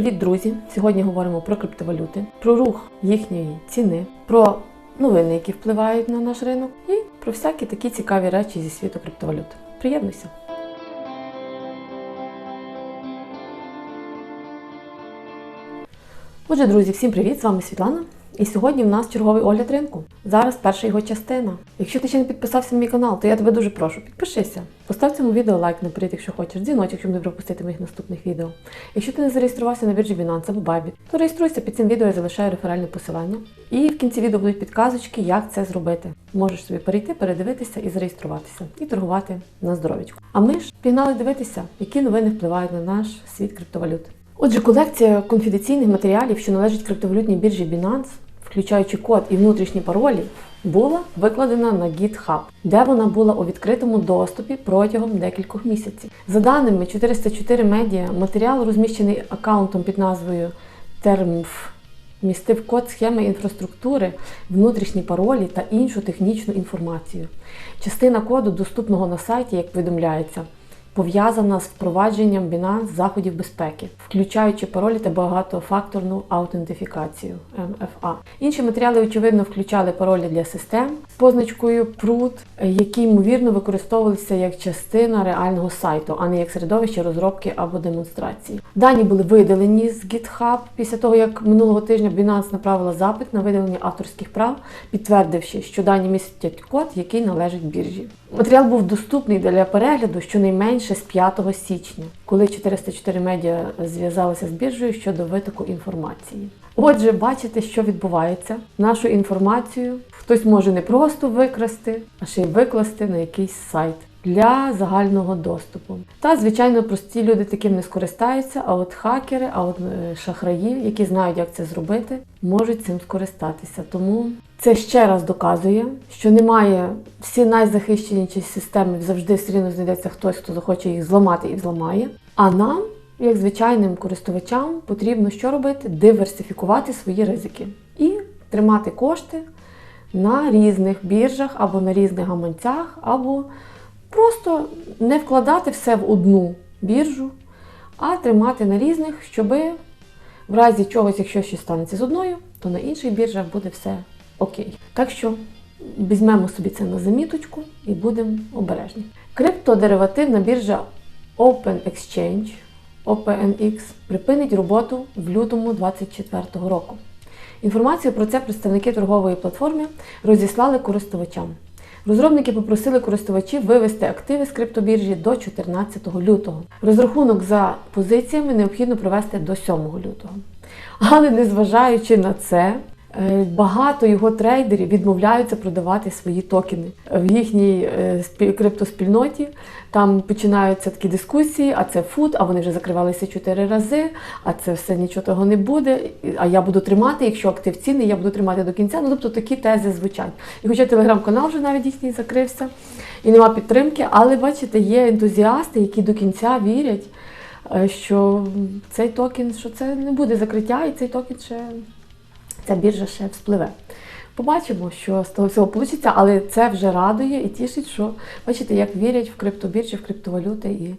Привіт, друзі! Сьогодні говоримо про криптовалюти, про рух їхньої ціни, про новини, які впливають на наш ринок, і про всякі такі цікаві речі зі світу криптовалют. Приєднуйся! Отже, друзі, всім привіт! З вами Світлана. І сьогодні в нас черговий огляд ринку. Зараз перша його частина. Якщо ти ще не підписався на мій канал, то я тебе дуже прошу, підпишися. Постав цьому відео лайк наперед, якщо хочеш, дзвіночок, щоб не пропустити моїх наступних відео. Якщо ти не зареєструвався на біржі Binance або Bybit, то реєструйся під цим відео, я залишаю реферальне посилання. І в кінці відео будуть підказочки, як це зробити. Можеш собі перейти, передивитися і зареєструватися, і торгувати на здоров'ячку. А ми ж пігнали дивитися, які новини впливають на наш світ криптовалют. Отже, колекція конфіденційних матеріалів, що належать криптовалютній біржі Binance, включаючи код і внутрішні паролі, була викладена на GitHub, де вона була у відкритому доступі протягом декількох місяців. За даними 404 Media, матеріал, розміщений аккаунтом під назвою TermF, містив код схеми інфраструктури, внутрішні паролі та іншу технічну інформацію. Частина коду, доступного на сайті, як повідомляється, пов'язана з впровадженнм Binance заходів безпеки, включаючи паролі та багатофакторну аутентифікацію МФА. Інші матеріали, очевидно, включали паролі для систем з позначкою PRUT, які ймовірно використовувалися як частина реального сайту, а не як середовище розробки або демонстрації. Дані були видалені з GitHub після того, як минулого тижня Binance направила запит на видалення авторських прав, підтвердивши, що дані містять код, який належить біржі. Матеріал був доступний для перегляду щонайменше з 5 січня, коли 404 медіа зв'язалися з біржею щодо витоку інформації. Отже, бачите, що відбувається. Нашу інформацію хтось може не просто викрасти, а ще й викласти на якийсь сайт для загального доступу. Та, звичайно, прості люди таким не скористаються, а от хакери, а от е, шахраї, які знають, як це зробити, можуть цим скористатися. Тому це ще раз доказує, що немає всі найзахищеніші системи, завжди все рівно знайдеться хтось, хто захоче їх зламати і зламає. А нам, як звичайним користувачам, потрібно що робити? Диверсифікувати свої ризики і тримати кошти на різних біржах або на різних гаманцях, або просто не вкладати все в одну біржу, а тримати на різних, щоби в разі чогось, якщо щось станеться з одною, то на інших біржах буде все окей. Так що візьмемо собі це на заміточку і будемо обережні. Криптодеривативна біржа Open Exchange OpenX припинить роботу в лютому 2024 року. Інформацію про це представники торгової платформи розіслали користувачам. Розробники попросили користувачів вивести активи з криптобіржі до 14 лютого. Розрахунок за позиціями необхідно провести до 7 лютого. Але незважаючи на це, багато його трейдерів відмовляються продавати свої токени в їхній е, криптоспільноті. Там починаються такі дискусії, а це фут, а вони вже закривалися чотири рази, а це все нічого того не буде. А я буду тримати, якщо актив цінний, я буду тримати до кінця. Ну тобто такі тези звучать. І хоча телеграм-канал вже навіть їхній закрився і нема підтримки, але бачите, є ентузіасти, які до кінця вірять, е, що цей токен, що це не буде закриття, і цей токен ще ця біржа ще вспливе. Побачимо, що з того всього вийде, але це вже радує і тішить, що бачите, як вірять в криптобіржі, в криптовалюти і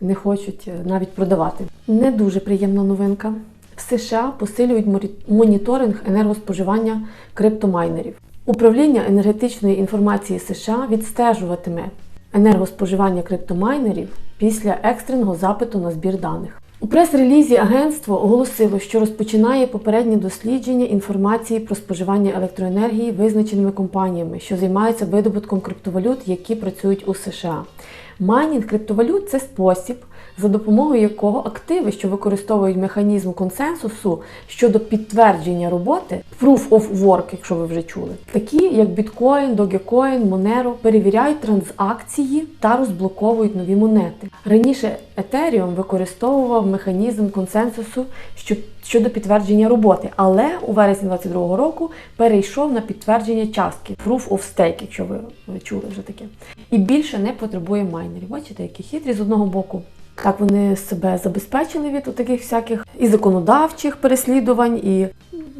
не хочуть е, навіть продавати. Не дуже приємна новинка. В США посилюють моніторинг енергоспоживання криптомайнерів. Управління енергетичної інформації США відстежуватиме енергоспоживання криптомайнерів після екстреного запиту на збір даних. У прес-релізі агентство оголосило, що розпочинає попереднє дослідження інформації про споживання електроенергії визначеними компаніями, що займаються видобутком криптовалют, які працюють у США. Майнінг криптовалют це спосіб, за допомогою якого активи, що використовують механізм консенсусу щодо підтвердження роботи, proof of work, якщо ви вже чули, такі як Bitcoin, Dogecoin, Monero, перевіряють транзакції та розблоковують нові монети. Раніше Ethereum використовував механізм консенсусу щодо підтвердження роботи, але у вересні 2022 року перейшов на підтвердження частки Proof of Stake, якщо ви, чули вже таке. І більше не потребує майнерів. Бачите, які хитрі з одного боку. Так вони себе забезпечили від таких всяких і законодавчих переслідувань, і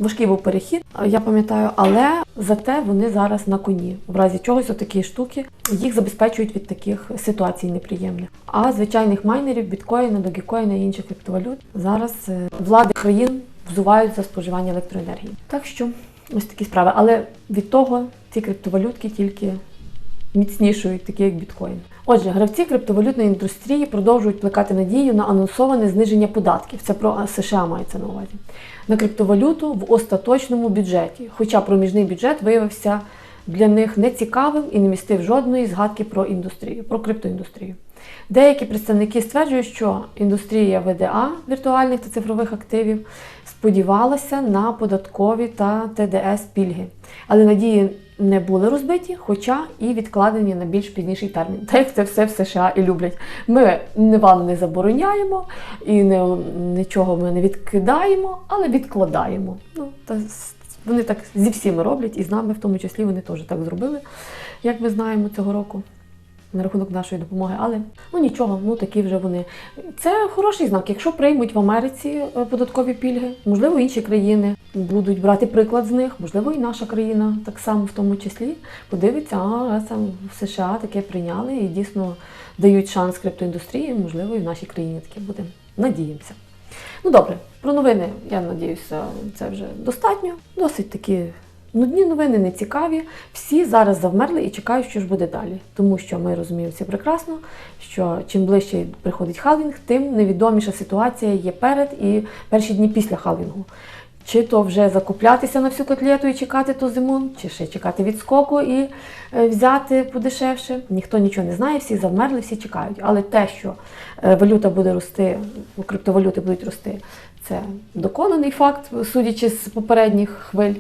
Важкий був перехід, я пам'ятаю, але зате вони зараз на коні. В разі чогось отакі штуки їх забезпечують від таких ситуацій неприємних. А звичайних майнерів, біткоїна, догікоїна і інших криптовалют зараз е, влади країн взувають за споживання електроенергії. Так що ось такі справи. Але від того ці криптовалютки тільки міцнішують, такі як біткоін. Отже, гравці криптовалютної індустрії продовжують плекати надію на анонсоване зниження податків. Це про США мається на увазі. На криптовалюту в остаточному бюджеті. Хоча проміжний бюджет виявився для них нецікавим і не містив жодної згадки про індустрію, про криптоіндустрію. Деякі представники стверджують, що індустрія ВДА віртуальних та цифрових активів сподівалася на податкові та ТДС пільги, але надії не були розбиті, хоча і відкладені на більш пізніший термін. Так як це все в США і люблять. Ми вам не забороняємо і не, нічого ми не відкидаємо, але відкладаємо. Ну, та, вони так зі всіми роблять, і з нами в тому числі вони теж так зробили, як ми знаємо цього року на рахунок нашої допомоги, але ну нічого, ну такі вже вони. Це хороший знак. Якщо приймуть в Америці е, податкові пільги, можливо, інші країни будуть брати приклад з них, можливо, і наша країна так само в тому числі подивиться, а там в США таке прийняли і дійсно дають шанс криптоіндустрії, можливо, і в нашій країні таке буде. Надіємося. Ну добре, про новини, я надіюся, це вже достатньо. Досить такі нудні новини, не цікаві. Всі зараз завмерли і чекають, що ж буде далі. Тому що ми розуміємо всі прекрасно, що чим ближче приходить халвінг, тим невідоміша ситуація є перед і перші дні після халвінгу. Чи то вже закуплятися на всю котлету і чекати ту зиму, чи ще чекати відскоку і е, взяти подешевше. Ніхто нічого не знає, всі завмерли, всі чекають. Але те, що е, валюта буде рости, криптовалюти будуть рости, це доконаний факт, судячи з попередніх хвиль.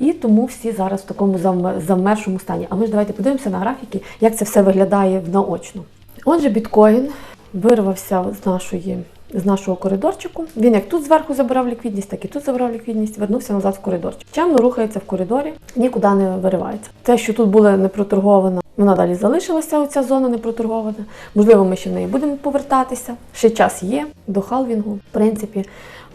І тому всі зараз в такому завмершому стані. А ми ж давайте подивимося на графіки, як це все виглядає наочно. Отже, біткоін вирвався з нашої. З нашого коридорчику. Він як тут зверху забирав ліквідність, так і тут забирав ліквідність, вернувся назад в коридорчик. Чемно рухається в коридорі, нікуди не виривається. Те, що тут була непроторгована, вона далі залишилася, оця зона непроторгована. Можливо, ми ще в неї будемо повертатися. Ще час є до халвінгу, в принципі.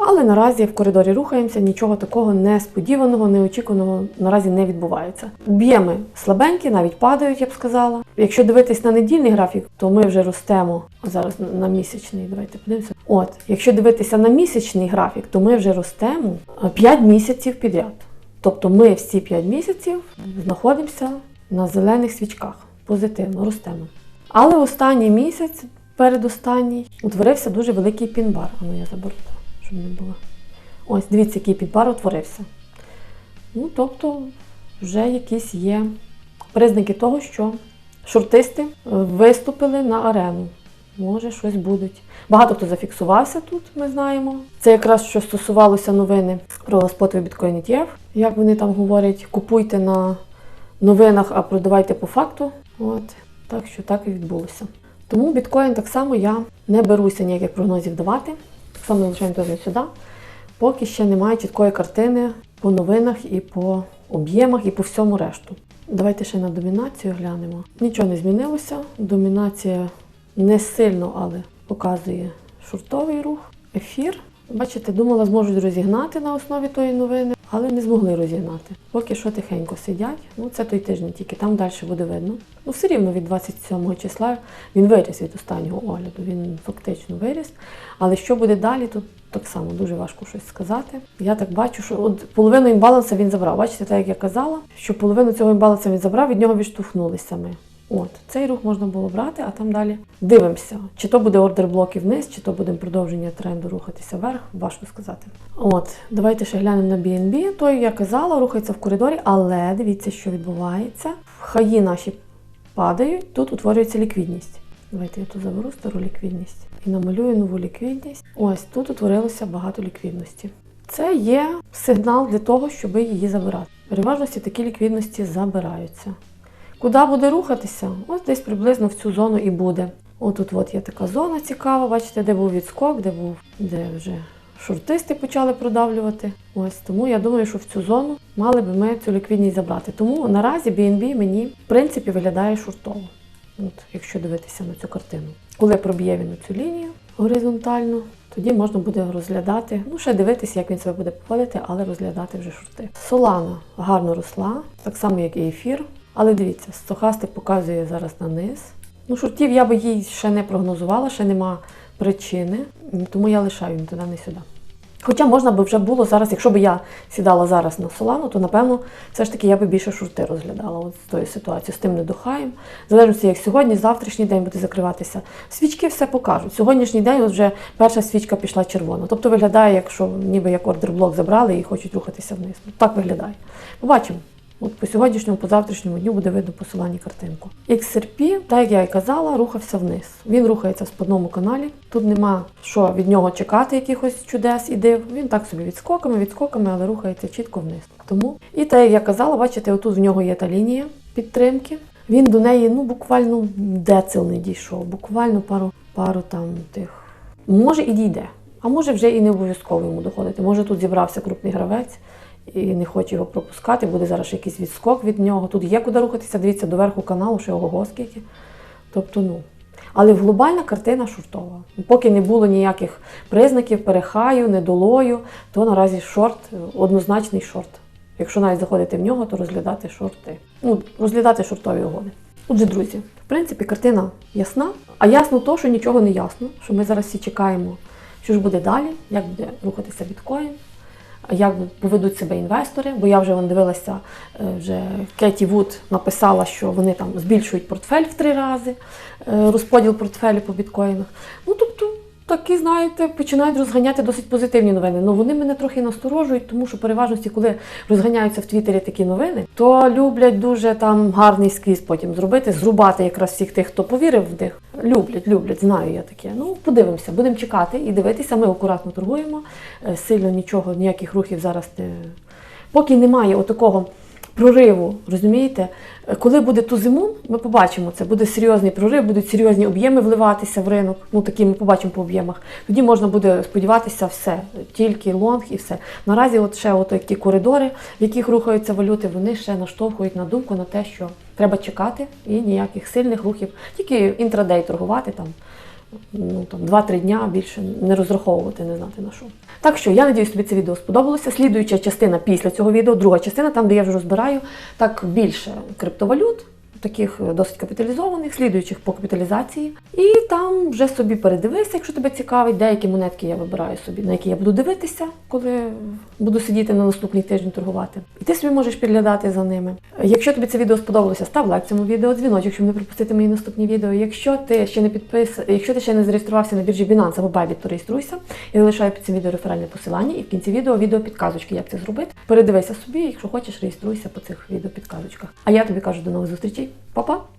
Але наразі в коридорі рухаємося, нічого такого несподіваного, неочікуваного наразі не відбувається. Об'єми слабенькі, навіть падають, я б сказала. Якщо дивитись на недільний графік, то ми вже ростемо зараз на- місячний. Давайте подивимося. От, якщо дивитися на місячний графік, то ми вже ростемо 5 місяців підряд. Тобто ми всі 5 місяців знаходимося на зелених свічках. Позитивно ростемо. Але останній місяць, передостанній, утворився дуже великий пінбар. А ну я заберу, щоб не було. Ось, дивіться, який пінбар утворився. Ну, тобто, вже якісь є признаки того, що шортисти е, виступили на арену. Може, щось будуть. Багато хто зафіксувався тут, ми знаємо. Це якраз що стосувалося новини про спотовий біткоін ETF. Як вони там говорять, купуйте на новинах, а продавайте по факту. От так що так і відбулося. Тому біткоін так само я не беруся ніяких прогнозів давати. Само залишаємо теж сюди. Поки ще немає чіткої картини по новинах і по об'ємах, і по всьому решту. Давайте ще на домінацію глянемо. Нічого не змінилося. Домінація не сильно, але показує шуртовий рух. Ефір. Бачите, думала, зможуть розігнати на основі тої новини, але не змогли розігнати. Поки що тихенько сидять. Ну, це той тиждень тільки, там далі буде видно. Ну, все рівно від 27 числа він виріс від останнього огляду. Він фактично виріс. Але що буде далі, тут так само дуже важко щось сказати. Я так бачу, що от половину імбаланса він забрав. Бачите, так як я казала, що половину цього імбаланса він забрав, від нього відштовхнулися ми. От, цей рух можна було брати, а там далі дивимося. Чи то буде ордер блоків вниз, чи то буде продовження тренду рухатися вверх, важко сказати. От, давайте ще глянемо на BNB. Той, я казала, рухається в коридорі, але дивіться, що відбувається. Хаї наші падають, тут утворюється ліквідність. Давайте я тут заберу стару ліквідність і намалюю нову ліквідність. Ось тут утворилося багато ліквідності. Це є сигнал для того, щоб її забирати. Переважності такі ліквідності забираються. Куди буде рухатися? Ось десь приблизно в цю зону і буде. Отут от є така зона цікава, бачите, де був відскок, де був, де вже шортисти почали продавлювати. Ось тому я думаю, що в цю зону мали би ми цю ліквідність забрати. Тому наразі BNB мені в принципі виглядає шортово. От, якщо дивитися на цю картину. Коли проб'є він цю лінію горизонтальну, тоді можна буде розглядати, ну ще дивитися, як він себе буде поводити, але розглядати вже шорти. Солана гарно росла, так само, як і ефір. Але дивіться, стохастик показує зараз на низ. Ну, шортів я би їй ще не прогнозувала, ще нема причини, тому я лишаю ні туди, не сюди. Хоча можна би вже було зараз, якщо б я сідала зараз на Солану, то напевно все ж таки я би більше шорти розглядала от з тої ситуації, з тим недохаєм. В залежності, як сьогодні, завтрашній день буде закриватися. Свічки все покажуть. Сьогоднішній день вже перша свічка пішла червона. Тобто виглядає, якщо ніби як ордерблок забрали і хочуть рухатися вниз. Так виглядає. Побачимо. От по сьогоднішньому, по завтрашньому дню буде видно посилання картинку. XRP, так як я і казала, рухався вниз. Він рухається в спадному каналі. Тут нема що від нього чекати, якихось чудес і див. Він так собі відскоками, відскоками, але рухається чітко вниз. Тому і так як я казала, бачите, отут в нього є та лінія підтримки. Він до неї ну буквально децил не дійшов, буквально пару, пару там тих. Може і дійде, а може вже і не обов'язково йому доходити. Може тут зібрався крупний гравець і не хоче його пропускати, буде зараз ще якийсь відскок від нього. Тут є куди рухатися, дивіться до верху каналу, що його скільки. Тобто, ну. Але глобальна картина шортова. Поки не було ніяких признаків перехаю, недолою, то наразі шорт, однозначний шорт. Якщо навіть заходити в нього, то розглядати шорти. Ну, розглядати шортові угоди. Отже, друзі, в принципі, картина ясна, а ясно то, що нічого не ясно, що ми зараз всі чекаємо, що ж буде далі, як буде рухатися біткоін, як поведуть себе інвестори, бо я вже вон дивилася, е, вже Кеті Вуд написала, що вони там збільшують портфель в три рази, е, розподіл портфелю по біткоїнах. Ну тобто. Такі, знаєте, починають розганяти досить позитивні новини. Ну вони мене трохи насторожують, тому що переважності, коли розганяються в Твіттері такі новини, то люблять дуже там гарний сквіз потім зробити, зрубати якраз всіх тих, хто повірив в них. Люблять, люблять, знаю я таке. Ну, подивимося, будемо чекати і дивитися. Ми акуратно торгуємо. Е, Сильно нічого, ніяких рухів зараз не. Поки немає отакого прориву, розумієте? Е, Коли буде ту зиму, ми побачимо це. Буде серйозний прорив, будуть серйозні об'єми вливатися в ринок. Ну такі ми побачимо по об'ємах. Тоді можна буде сподіватися все, тільки лонг і все. Наразі, от ще от ті коридори, в яких рухаються валюти, вони ще наштовхують на думку на те, що треба чекати і ніяких сильних рухів, тільки інтрадей торгувати там. Ну там 2-3 дня більше не розраховувати, не знати на що. Так що я надіюсь, тобі це відео сподобалося. Слідуюча частина після цього відео, друга частина, там, де я вже розбираю так більше криптовалют, таких досить капіталізованих, слідуючих по капіталізації. І там вже собі передивися, якщо тебе цікавить, деякі монетки я вибираю собі, на які я буду дивитися, коли буду сидіти на наступний тиждень торгувати. І ти собі можеш підглядати за ними. Якщо тобі це відео сподобалося, став лайк цьому відео, дзвіночок, щоб не пропустити мої наступні відео. Якщо ти ще не підпис... якщо ти ще не зареєструвався на біржі Binance або Bybit, то реєструйся. Я залишаю під цим відео реферальне посилання і в кінці відео відео підказочки, як це зробити. Передивися собі, якщо хочеш, реєструйся по цих відео підказочках. А я тобі кажу до нових зустрічей. papa!